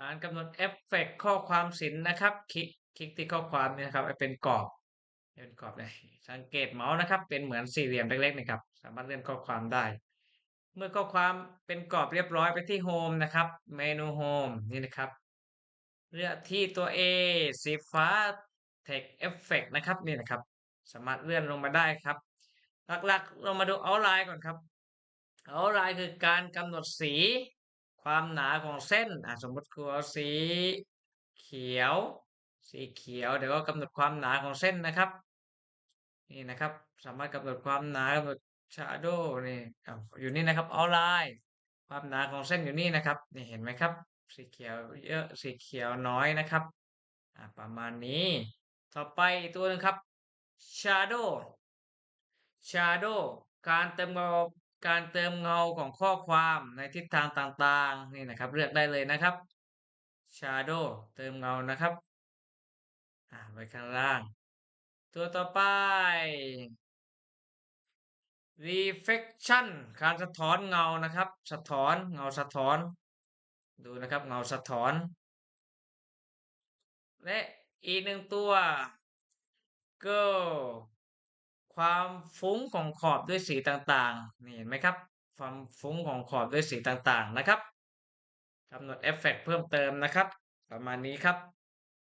การกำหนดเอฟเฟกต์ข้อความศิลป์นะครับ คลิกคลิกที่ข้อความนี่นะครับเป็นกรอบเป็นกรอบเลยสังเกตเมาส์นะครับ เป็นเหมือนสี่เหลี่ยมเล็กๆนะครับ สามารถเลื่อนข้อความได้ เมื่อข้อความเป็นกรอบเรียบร้อยไปที่โฮมนะครับ เมนูโฮมนี่นะครับ เลือกที่ตัว A สีฟ้า Text Effect นะครับนี่นะครับ สามารถเลื่อนลงมาได้ครับ หลักๆ เรามาดู outline ก่อนครับ outline คือการกำหนดสี ความหนาของเส้นอะสมมติครูเอาสีเขียว สีเขียว เดี๋ยวก็กำหนดความหนาของเส้นนะครับ นี่นะครับ สามารถกำหนดความหนากำหนด shadow นี่อยู่นี่นะครับ outline ความหนาของเส้นอยู่นี่นะครับ นี่เห็นไหมครับ สีเขียวเยอะสีเขียวน้อยนะครับอะประมาณนี้ ต่อไปอีกตัวหนึงครับ shadow shadow การเติมเงา การเติมเงาของข้อความในทิศทางต่างๆ นี่นะครับ เลือกได้เลยนะครับ shadow เติมเงานะครับอ่าไว้ข้างล่าง ตัวต่อไป reflection การสะท้อนเงานะครับ สะท้อนเงาสะท้อน ดูนะครับเงาสะท้อน และอีกหนึ่งตัวก็ ความฟุ้งของขอบด้วยสีต่างๆ นี่เห็นไหมครับ ความฟุ้งของขอบด้วยสีต่างๆ นะครับกำหนดเอฟเฟกต์เพิ่มเติมนะครับ ประมาณนี้ครับ